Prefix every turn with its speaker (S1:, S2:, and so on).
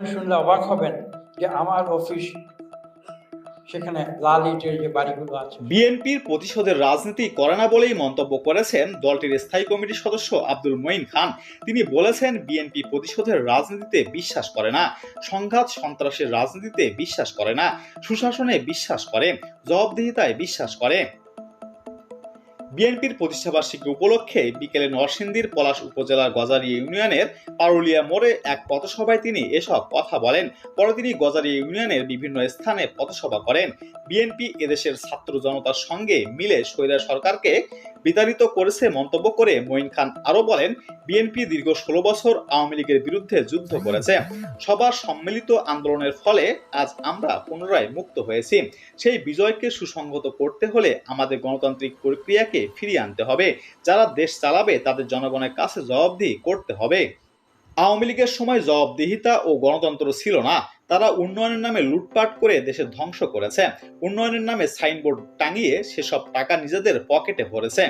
S1: শুনলে অবাক হবেন যে আমার অফিস সেখানে লাল ইটের যে বাড়িগুলো আছে।
S2: বিএনপির প্রতিশোধের রাজনীতি করে না বলেই মন্তব্য করেছেন দলটির স্থায়ী কমিটির সদস্য আব্দুল মঈন খান। তিনি বলেছেন, বিএনপি প্রতিশোধের রাজনীতিতে বিশ্বাস করে না, সংঘাত সন্ত্রাসের রাজনীতিতে বিশ্বাস করে না, সুশাসনে বিশ্বাস করে, জবাবদিহিতায় বিশ্বাস করে। বিএনপির প্রতিষ্ঠাবার্ষিকী উপলক্ষে বিকেলে নরসিংদীর পলাশ উপজেলার গজারি ইউনিয়নের পারুলিয়া মোড়ে এক পথসভায় তিনি এসব কথা বলেন। পরে তিনি গজারি ইউনিয়নের বিভিন্ন স্থানে পথসভা করেন। বিএনপি এদেশের ছাত্র জনতার সঙ্গে মিলে সৈরা সরকারকে বিতাড়িত করেছে মন্তব্য করে মঈন খান আরও বলেন, বিএনপি দীর্ঘ ষোলো বছর আওয়ামী লীগের বিরুদ্ধে যুদ্ধ করেছে। সবার সম্মিলিত আন্দোলনের ফলে আজ আমরা পুনরায় মুক্ত হয়েছি। সেই বিজয়কে সুসংগত করতে হলে আমাদের গণতান্ত্রিক প্রক্রিয়াকে ফিরিয়ে আনতে হবে। যারা দেশ চালাবে, তাদের জনগণের কাছে জবাবদিহি করতে হবে। আওয়ামী লীগের সময় জবাবদিহিতা ও গণতন্ত্র ছিল না। তারা উন্নয়নের নামে লুটপাট করে দেশে ধ্বংস করেছে। উন্নয়নের নামে সাইনবোর্ড টাঙিয়ে সেসব টাকা নিজেদের পকেটে ভরেছে।